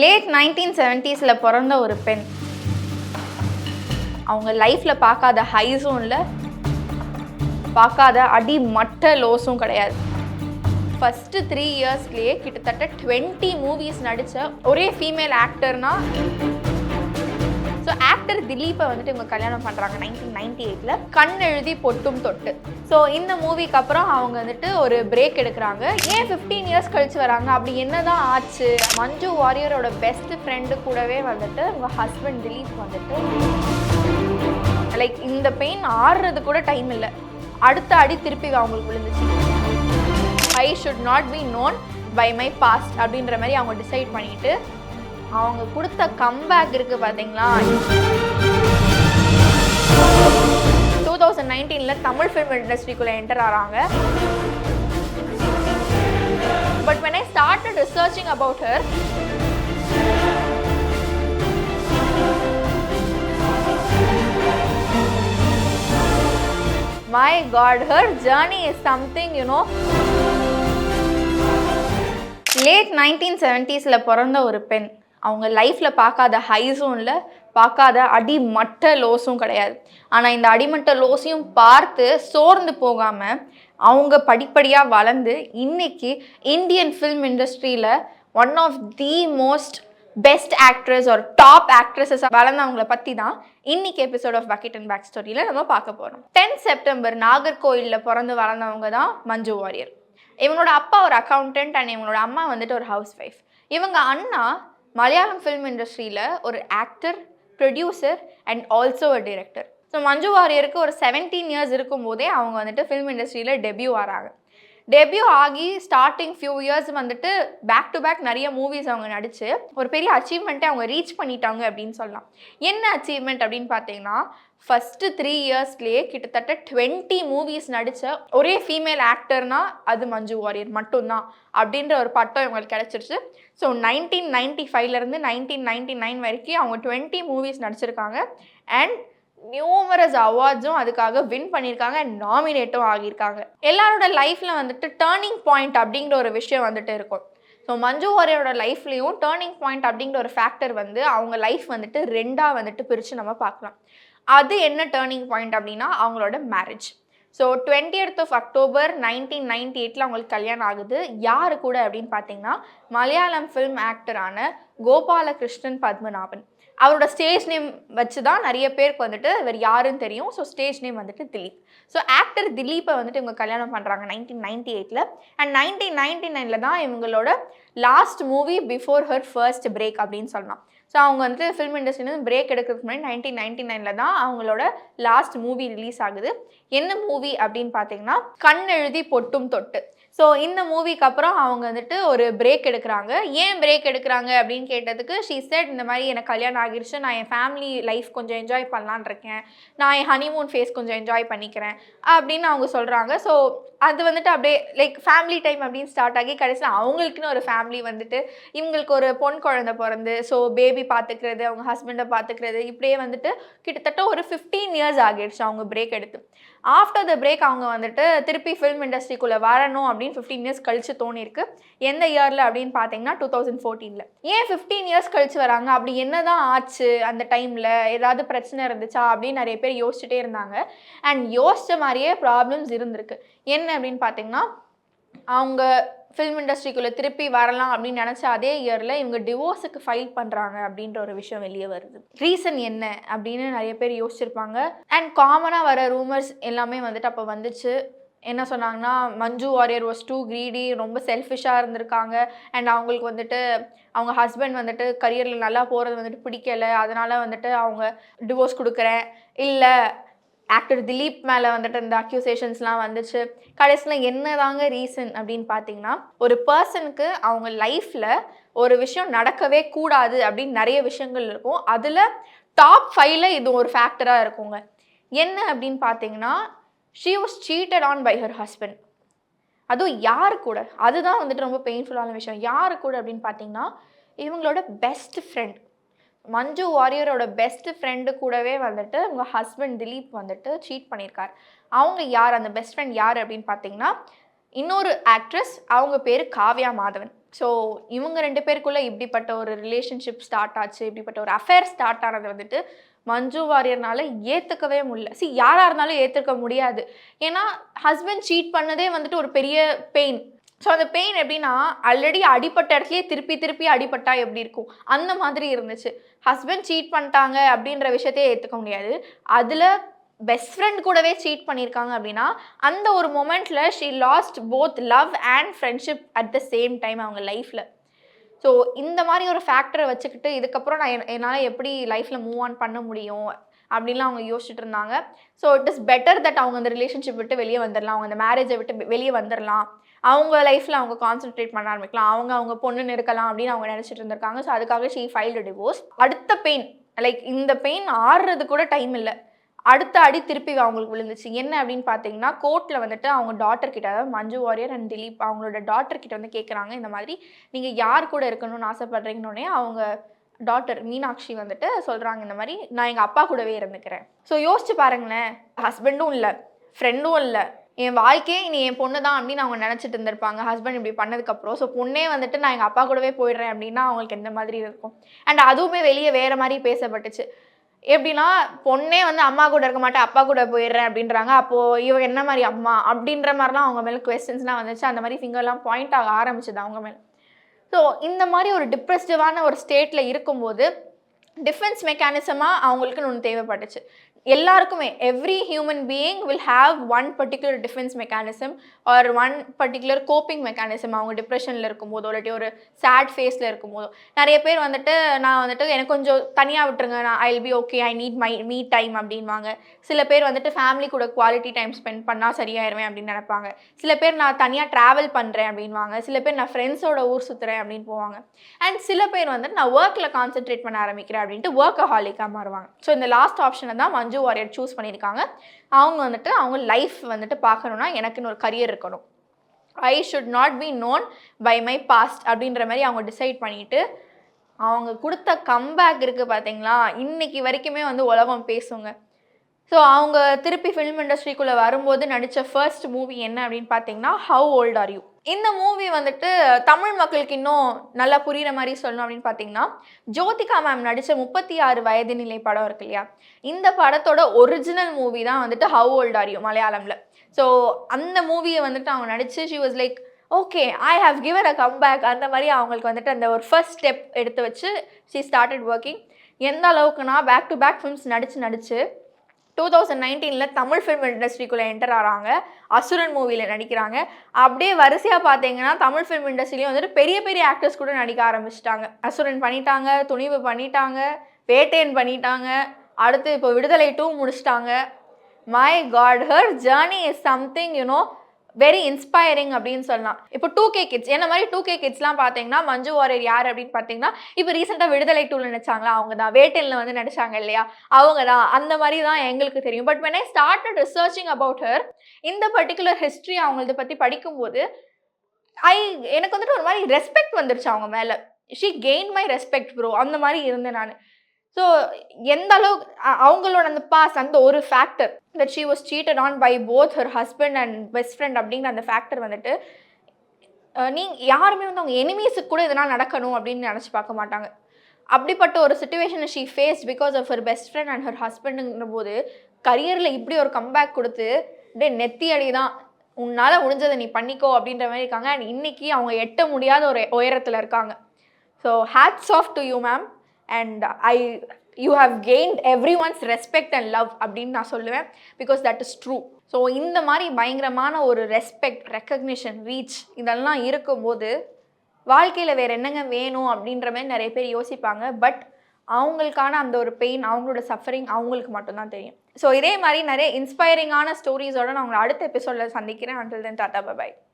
Late nineteen செவன்ட்டீஸில் பிறந்த ஒரு பெண். அவங்க லைஃப்பில் பார்க்காத ஹைஸும் இல்லை பார்க்காத அடி மட்ட லோஸும் கிடையாது. ஃபஸ்ட்டு த்ரீ இயர்ஸ்லேயே கிட்டத்தட்ட டுவெண்ட்டி மூவிஸ் நடித்த ஒரே ஃபீமேல் ஆக்டர்னால் ஆக்டர் திலீப்பை வந்துட்டு இவங்க கல்யாணம் பண்ணுறாங்க நைன்டீன் நைன்டி எயிட்டில் கண் எழுதி பொட்டும் தொட்டு. ஸோ இந்த மூவிக்கு அப்புறம் அவங்க வந்துட்டு ஒரு பிரேக் எடுக்கிறாங்க. ஏன் ஃபிஃப்டீன் இயர்ஸ் கழிச்சு வராங்க? அப்படி என்னதான் ஆச்சு? மஞ்சு வாரியரோட பெஸ்ட் ஃப்ரெண்டு கூடவே வந்துட்டு அவங்க ஹஸ்பண்ட் திலீப் வந்துட்டு லைக் இந்த பெயின் ஆடுறது கூட டைம் இல்லை. அடுத்த அடி திருப்பி அவங்களுக்கு விழுந்துச்சு. I should not be known by my past அப்படின்ற மாதிரி அவங்க டிசைட் பண்ணிட்டு அவங்க கொடுத்த கம்பேக் இருக்கு பார்த்தீங்களா டூ தௌசண்ட் நைன்டீனில் தமிழ் ஃபிலிம் இண்டஸ்ட்ரிக்குள்ளே என்டர் ஆகிறாங்க but when I started researching about her my god her journey is something you know late nineteen செவன்ட்டீஸில் பிறந்த ஒரு பெண். அவங்க லைஃப்பில் பார்க்காத ஹைஸும் இல்லை பார்க்காத அடிமட்ட லோஸும் கிடையாது. ஆனால் இந்த அடிமட்ட லோஸையும் பார்த்து சோர்ந்து போகாமல் அவங்க படிப்படியாக வளர்ந்து இன்னைக்கு இந்தியன் ஃபில்ம் இண்டஸ்ட்ரியில் one of the most best actress ஒரு டாப் ஆக்ட்ரஸஸ் வளர்ந்தவங்கள பற்றி தான் இன்னைக்கு episode of bucket and back ஸ்டோரியில் நம்ம பார்க்க போகிறோம் டென்த் செப்டம்பர் நாகர்கோயிலில் பிறந்து வளர்ந்தவங்க தான் மஞ்சு வாரியர். இவங்களோட அப்பா ஒரு அக்கௌண்டன்ட் அண்ட் இவங்களோட அம்மா வந்துட்டு ஒரு ஹவுஸ் ஒய்ஃப் இவங்க அண்ணா மலையாளம் ஃபிலிம் இண்டஸ்ட்ரியில் ஒரு actor producer and also a director so Manju வாரியருக்கு ஒரு செவன்டீன் இயர்ஸ் இருக்கும்போதே அவங்க வந்துட்டு ஃபிலிம் இண்டஸ்ட்ரியில் டெபியூ ஆகிறாங்க டெபியூ ஆகி ஸ்டார்டிங் ஃபியூ இயர்ஸ் வந்துட்டு பேக் டு பேக் நிறைய மூவிஸ் அவங்க நடித்து ஒரு பெரிய அச்சீவ்மெண்ட்டை அவங்க ரீச் பண்ணிட்டாங்க அப்படின்னு சொல்லலாம். என்ன அச்சீவ்மெண்ட் அப்படின்னு பார்த்தீங்கன்னா ஃபஸ்ட்டு த்ரீ இயர்ஸ்லேயே கிட்டத்தட்ட டுவெண்ட்டி மூவிஸ் நடித்த ஒரே ஃபீமேல் ஆக்டர்னா அது மஞ்சு வாரியர் மட்டும்தான் அப்படின்ற ஒரு பட்டம் இவங்களுக்கு கிடச்சிருச்சு. ஸோ நைன்டீன் நைன்ட்டி ஃபைவ்லேருந்து நைன்டீன் நைன்ட்டி நைன் வரைக்கும் அவங்க டுவெண்ட்டி மூவிஸ் நடிச்சிருக்காங்க. அண்ட் நியூமரஸ் அவார்ட்ஸும் அதுக்காக வின் பண்ணியிருக்காங்க நாமினேட்டும் ஆகியிருக்காங்க. எல்லாரோட லைஃப்பில் வந்துட்டு டேர்னிங் பாயிண்ட் அப்படிங்கிற ஒரு விஷயம் வந்துட்டு இருக்கும். ஸோ மஞ்சு வாரியரோட லைஃப்லேயும் டேர்னிங் பாயிண்ட் அப்படிங்கிற ஒரு ஃபேக்டர் வந்து அவங்க லைஃப் வந்துட்டு ரெண்டாக வந்துட்டு பிரித்து நம்ம பார்க்கலாம். அது என்ன டேர்னிங் பாயிண்ட் அப்படின்னா அவங்களோட marriage so twentieth of October nineteen ninety எயிட்டில் அவங்களுக்கு கல்யாணம் ஆகுது. யார் கூட அப்படின்னு பார்த்தீங்கன்னா மலையாளம் ஃபிலிம் ஆக்டரான கோபாலகிருஷ்ணன் பத்மநாபன். அவரோட ஸ்டேஜ் நேம் வச்சு தான் நிறைய பேருக்கு வந்துட்டு இவர் யாருன்னு தெரியும். ஸோ ஸ்டேஜ் நேம் வந்துட்டு திலீப். ஸோ ஆக்டர் திலீப்பை வந்துட்டு இவங்க கல்யாணம் பண்ணுறாங்க நைன்டீன் நைன்டி எயிட்டில் அண்ட் நைன்டீன் நைன்டி நைனில் தான் இவங்களோட last movie before her first break அப்படின்னு சொல்லலாம். ஸோ அவங்க வந்துட்டு ஃபிலிம் இண்டஸ்ட்ரியிலேருந்து பிரேக் எடுக்கிறதுக்கு முன்னாடி நைன்டீன் நைன்டி நைனில் தான் அவங்களோட லாஸ்ட் மூவி ரிலீஸ் ஆகுது. என்ன மூவி அப்படின்னு பார்த்தீங்கன்னா கண் எழுதி பொட்டும் தொட்டு. ஸோ இந்த மூவிக்கு அப்புறம் அவங்க வந்துட்டு ஒரு பிரேக் எடுக்கிறாங்க. ஏன் பிரேக் எடுக்கிறாங்க அப்படின்னு கேட்டதுக்கு ஷீ செட் இந்த மாதிரி எனக்கு கல்யாணம் ஆகிருச்சு. நான் என் ஃபேமிலி லைஃப் கொஞ்சம் என்ஜாய் பண்ணலான் இருக்கேன். நான் என் ஹனிமூன் ஃபேஸ் கொஞ்சம் என்ஜாய் பண்ணிக்கிறேன் அப்படின்னு அவங்க சொல்கிறாங்க ஸோ அது வந்துட்டு அப்படியே லைக் ஃபேமிலி டைம் அப்படின்னு ஸ்டார்ட் ஆகி கடைசியில் அவங்களுக்குன்னு ஒரு ஃபேமிலி வந்துட்டு இவங்களுக்கு ஒரு பொன் குழந்தை பிறந்து ஸோ பேபி பார்த்துக்கிறது அவங்க ஹஸ்பண்டை பார்த்துக்கிறது இப்படியே வந்துட்டு கிட்டத்தட்ட ஒரு ஃபிஃப்டீன் இயர்ஸ் ஆகிடுச்சு அவங்க பிரேக் எடுத்து. ஆஃப்டர் த பிரேக் அவங்க வந்துட்டு திருப்பி ஃபிலிம் இண்டஸ்ட்ரிக்குள்ளே வரணும் அப்படின்னு ஃபிஃப்டீன் இயர்ஸ் கழிச்சு தோணிருக்கு எந்த இயரில் அப்படின்னு பார்த்தீங்கன்னா டூ தௌசண்ட் ஃபோர்டீனில் ஏன் ஃபிஃப்டீன் இயர்ஸ் கழிச்சு வராங்க? அப்படி என்ன தான் ஆச்சு அந்த டைமில் ஏதாவது பிரச்சனை இருந்துச்சா? அப்படின்னு நிறைய பேர் யோசிச்சுட்டே இருந்தாங்க. அண்ட் யோசித்த மாதிரியே ப்ராப்ளம்ஸ் இருந்திருக்கு. என்ன அப்படின்னு பார்த்தீங்கன்னா அவங்க ஃபிலிம் இண்டஸ்ட்ரிக்குள்ளே திருப்பி வரலாம் அப்படின்னு நினச்ச அதே இயரில் இவங்க டிவோர்ஸுக்கு ஃபைல் பண்ணுறாங்க அப்படின்ற ஒரு விஷயம் வெளியே வருது. ரீசன் என்ன அப்படின்னு நிறைய பேர் யோசிச்சிருப்பாங்க. அண்ட் காமனாக வர ரூமர்ஸ் எல்லாமே வந்துட்டு அப்போ வந்துச்சு. என்ன சொன்னாங்கன்னா Manju Warrier was too greedy ரொம்ப செல்ஃபிஷாக இருந்திருக்காங்க. அண்ட் அவங்களுக்கு வந்துட்டு அவங்க ஹஸ்பண்ட் வந்துட்டு கரியரில் நல்லா போகிறது வந்துட்டு பிடிக்கல. அதனால் வந்துட்டு அவங்க டிவோர்ஸ் கொடுக்குறேன். இல்லை ஆக்டர் திலீப் மேலே வந்துட்டு இந்த அக்யூசேஷன்ஸ்லாம் வந்துச்சு. கடைசியில் என்னதாங்க ரீசன் அப்படின்னு பார்த்தீங்கன்னா ஒரு பர்சனுக்கு அவங்க லைஃப்பில் ஒரு விஷயம் நடக்கவே கூடாது அப்படின்னு நிறைய விஷயங்கள் இருக்கும். அதில் டாப் ஃபைவ்ல இது ஒரு ஃபேக்டராக இருக்குங்க. என்ன அப்படின்னு பார்த்தீங்கன்னா she was cheated on by her husband அதுவும் யார் கூட? அதுதான் வந்துட்டு ரொம்ப பெயின்ஃபுல்லான விஷயம். யார் கூட அப்படின்னு பார்த்தீங்கன்னா இவங்களோட பெஸ்ட் ஃப்ரெண்ட் மஞ்சு வாரியரோட பெஸ்ட் ஃப்ரெண்டு கூடவே வந்துட்டு உங்கள் ஹஸ்பண்ட் திலீப் வந்துட்டு சீட் பண்ணியிருக்கார் அவங்க யார்? அந்த பெஸ்ட் ஃப்ரெண்ட் யார் அப்படின்னு பார்த்தீங்கன்னா இன்னொரு ஆக்ட்ரஸ் அவங்க பேர் காவ்யா மாதவன். ஸோ இவங்க ரெண்டு பேருக்குள்ளே இப்படிப்பட்ட ஒரு ரிலேஷன்ஷிப் ஸ்டார்ட் ஆச்சு இப்படிப்பட்ட ஒரு அஃபேர் ஸ்டார்ட் ஆனது வந்துட்டு மஞ்சு வாரியர்னால ஏற்றுக்கவே முடியல. சி யாராக இருந்தாலும் ஏற்றுக்க முடியாது. ஏன்னா ஹஸ்பண்ட் சீட் பண்ணதே வந்துட்டு ஒரு பெரிய பெயின் ஸோ அந்த பெயின் எப்படின்னா ஆல்ரெடி அடிப்பட்ட இடத்துலயே திருப்பி திருப்பி அடிப்பட்டா எப்படி இருக்கும்? அந்த மாதிரி இருந்துச்சு. ஹஸ்பண்ட் சீட் பண்ணிட்டாங்க அப்படின்ற விஷயத்தையே ஏற்றுக்க முடியாது. அதில் பெஸ்ட் ஃப்ரெண்ட் கூடவே சீட் பண்ணியிருக்காங்க அப்படின்னா அந்த ஒரு மொமெண்ட்டில் she lost both love and friendship at the same time அவங்க லைஃப்பில் ஸோ இந்த மாதிரி ஒரு ஃபேக்டரை வச்சுக்கிட்டு இதுக்கப்புறம் நான் என்- என்னால் எப்படி லைஃப்பில் மூவ் ஆன் பண்ண முடியும்? அப்படின்லாம் அவங்க யோசிச்சுட்டு இருந்தாங்க so it is better that அவங்க அந்த ரிலேஷன்ஷிப் விட்டு வெளியே வந்துடலாம் அவங்க அந்த மேரேஜை விட்டு வெளியே வந்துடலாம் அவங்க லைஃப்பில் அவங்க கான்சென்ட்ரேட் பண்ண ஆரம்பிக்கலாம். அவங்க அவங்க பொண்ணுன்னு இருக்கலாம் அப்படின்னு அவங்க நினச்சிட்டு இருந்திருக்காங்க ஸோ அதுக்காக ஷீ ஃபைல்டு டிவோர்ஸ் அடுத்த பெயின் லைக் இந்த பெயின் ஆறுறது கூட டைம் இல்லை. அடுத்த அடி திருப்பி அவங்களுக்கு விழுந்துச்சு. என்ன அப்படின்னு பார்த்தீங்கன்னா கோர்ட்டில் வந்துட்டு அவங்க டாட்டர் கிட்ட அதாவது மஞ்சு வாரியர் அண்ட் திலீப் அவங்களோட டாட்டர் கிட்ட வந்து கேட்குறாங்க இந்த மாதிரி நீங்கள் யார் கூட இருக்கணும்னு ஆசைப்படுறீங்கன்னொடனே அவங்க டாட்டர் மீனாட்சி வந்துட்டு சொல்கிறாங்க இந்த மாதிரி நான் எங்கள் அப்பா கூடவே இருந்துக்கிறேன். ஸோ யோசிச்சு பாருங்களேன். ஹஸ்பண்டும் இல்லை ஃப்ரெண்டும் இல்லை. என் வாழ்க்கையே நீ என் பொண்ணு தான் அப்படின்னு அவங்க நினச்சிட்டு இருந்திருப்பாங்க. ஹஸ்பண்ட் இப்படி பண்ணதுக்கப்புறம் ஸோ பொண்ணே வந்துட்டு நான் எங்கள் அப்பா கூடவே போயிடுறேன் அப்படின்னா அவங்களுக்கு எந்த மாதிரி இருக்கும்? அண்ட் அதுவுமே வெளியே வேறு மாதிரி பேசப்பட்டுச்சு. எப்படின்னா பொண்ணே வந்து அம்மா கூட இருக்க மாட்டேன் அப்பா கூட போயிடுறேன் அப்படின்றாங்க. அப்போது இவ என்ன மாதிரி அம்மா? அப்படின்ற மாதிரிலாம் அவங்க மேலே கொஸ்டின்ஸ்லாம் வந்துச்சு. அந்த மாதிரி ஃபிங்கர்லாம் பாயிண்ட் ஆக ஆரம்பிச்சது அவங்க மேலே. ஸோ இந்த மாதிரி ஒரு டிப்ரெசிவான ஒரு ஸ்டேட்டில் இருக்கும்போது டிஃபென்ஸ் மெக்கானிசமாக அவங்களுக்குன்னு ஒன்று தேவைப்பட்டுச்சு. எல்லாருக்குமே every human being will have one particular defence mechanism or one particular coping mechanism அவங்க டிப்ரெஷனில் இருக்கும்போதோ இல்லாட்டி ஒரு சேட் ஃபேஸில் இருக்கும்போதோ. நிறைய பேர் வந்துட்டு நான் வந்துட்டு எனக்கு கொஞ்சம் தனியாக விட்டுருங்க. நான் I be okay I need my me time அப்படின்வாங்க. சில பேர் வந்துட்டு ஃபேமிலி கூட குவாலிட்டி டைம் ஸ்பெண்ட் பண்ணால் சரியாயிருவேன் அப்படின்னு நினைப்பாங்க. சில பேர் நான் தனியாக ட்ராவல் பண்ணுறேன் அப்படின்வாங்க. சில பேர் நான் ஃப்ரெண்ட்ஸோட ஊர் சுற்றுறேன் அப்படின்னு போவாங்க. அண்ட் சில பேர் வந்துட்டு நான் ஒர்க்கில் கான்சென்ட்ரேட் பண்ண ஆரம்பிக்கிறேன் அப்படின்ட்டு ஒர்க் ஹாலிக்காக மாறுவாங்க. ஸோ இந்த லாஸ்ட் ஆப்ஷனை தான் மஞ்சு வாரியர் சூஸ் பண்ணியிருக்காங்க. அவங்க வந்துட்டு அவங்க லைஃப் வந்துட்டு பார்க்கணுன்னா எனக்குன்னு ஒரு கரியர் இருக்கணும். I should not be known by my past அப்படின்ற மாதிரி அவங்க டிசைட் பண்ணிட்டு அவங்க கொடுத்த கம்பேக் இருக்குது பார்த்தீங்களா? இன்னைக்கு வரைக்குமே வந்து உலகம் பேசுங்க. ஸோ அவங்க திருப்பி ஃபிலிம் இண்டஸ்ட்ரிக்குள்ளே வரும்போது நடித்த ஃபர்ஸ்ட் மூவி என்ன அப்படின்னு பார்த்தீங்கன்னா ஹவு ஓல்ட் ஆர் யூ இந்த மூவி வந்துட்டு தமிழ் மக்களுக்கு இன்னும் நல்லா புரிகிற மாதிரி சொல்லணும் அப்படின்னு பார்த்தீங்கன்னா ஜோதிகா மேம் நடித்த முப்பத்தி ஆறு வயது நிலை படம் இருக்கு இல்லையா? இந்த படத்தோட ஒரிஜினல் மூவி தான் வந்துட்டு ஹவு ஓல்ட் ஆர் யூ மலையாளமில். ஸோ அந்த மூவியை வந்துட்டு அவங்க நடித்து she was like okay I have given a comeback அந்த மாதிரி அவங்களுக்கு வந்துட்டு அந்த ஒரு ஃபர்ஸ்ட் ஸ்டெப் எடுத்து வச்சு ஷீ ஸ்டார்டட் ஒர்க்கிங் எந்த அளவுக்குனா பேக் டு பேக் ஃபிலிம்ஸ் நடித்து நடித்து டூ தௌசண்ட் நைன்டீனில் தமிழ் ஃபிலிம் இண்டஸ்ட்ரிக்குள்ளே என்டர் ஆகிறாங்க அசுரன் மூவியில் நடிக்கிறாங்க. அப்படியே வரிசையாக பார்த்தீங்கன்னா தமிழ் ஃபிலிம் இண்டஸ்ட்ரிலையும் வந்துட்டு பெரிய பெரிய ஆக்டர்ஸ் கூட நடிக்க ஆரம்பிச்சிட்டாங்க. அசுரன் பண்ணிட்டாங்க துணிவு பண்ணிட்டாங்க வேட்டையன் பண்ணிட்டாங்க. அடுத்து இப்போ விடுதலை டூ முடிச்சிட்டாங்க. My god her journey is something you know very inspiring அப்படின்னு சொல்லலாம். இப்போ டூ கே கிட்ஸ் என்ன மாதிரி டூ கே கிட்ஸ்லாம் பார்த்தீங்கன்னா மஞ்சு வாரியர் யார் அப்படின்னு பார்த்தீங்கன்னா இப்போ ரீசெண்டாக விடுதலை டூல நினச்சாங்களா? அவங்க தான் வேட்டலில் வந்து நடிச்சாங்க இல்லையா? அவங்க தான் அந்த மாதிரி தான் எங்களுக்கு தெரியும். But when I started researching about her இந்த பர்டிகுலர் ஹிஸ்ட்ரி அவங்களது பற்றி படிக்கும்போது ஐ எனக்கு வந்துட்டு ஒரு மாதிரி ரெஸ்பெக்ட் வந்துருச்சு அவங்க மேலே. She gain my respect bro அந்த மாதிரி இருந்தேன் நான். ஸோ எந்த அளவுக்கு அவங்களோட அந்த பாஸ் அந்த ஒரு factor that she was cheated on by both her husband and best friend அப்படிங்கிற அந்த ஃபேக்டர் வந்துட்டு நீங்கள் யாருமே வந்து அவங்க எனிமீஸுக்கு கூட இதெல்லாம் நடக்கணும் அப்படின்னு நினச்சி பார்க்க மாட்டாங்க. அப்படிப்பட்ட ஒரு சுச்சுவேஷனை she face because of her best friend and her ஹஸ்பண்டுங்கிற போது கரியரில் இப்படி ஒரு கம்பேக் கொடுத்து டே நெத்தி அடி தான் உன்னால் முடிஞ்சதை நீ பண்ணிக்கோ அப்படின்ற மாதிரி இருக்காங்க. அண்ட் இன்றைக்கி அவங்க எட்ட முடியாத ஒரு உயரத்தில் இருக்காங்க. So hats off to you ma'am and I you have gained everyone's respect and love அப்படின்னு நான் சொல்லுவேன் because that is true so இந்த மாதிரி பயங்கரமான ஒரு ரெஸ்பெக்ட் ரெக்கக்னிஷன் ரீச் இதெல்லாம் இருக்கும்போது வாழ்க்கையில் வேறு என்னங்க வேணும் அப்படின்ற மாதிரி நிறைய பேர் யோசிப்பாங்க. பட் அவங்களுக்கான அந்த ஒரு பெயின் அவங்களோட சஃபரிங் அவங்களுக்கு மட்டும்தான் தெரியும். ஸோ இதே மாதிரி நிறைய இன்ஸ்பைரிங்கான ஸ்டோரிஸோட நான் உங்களை அடுத்த எபிசோடில் சந்திக்கிறேன். Until then tata bye bye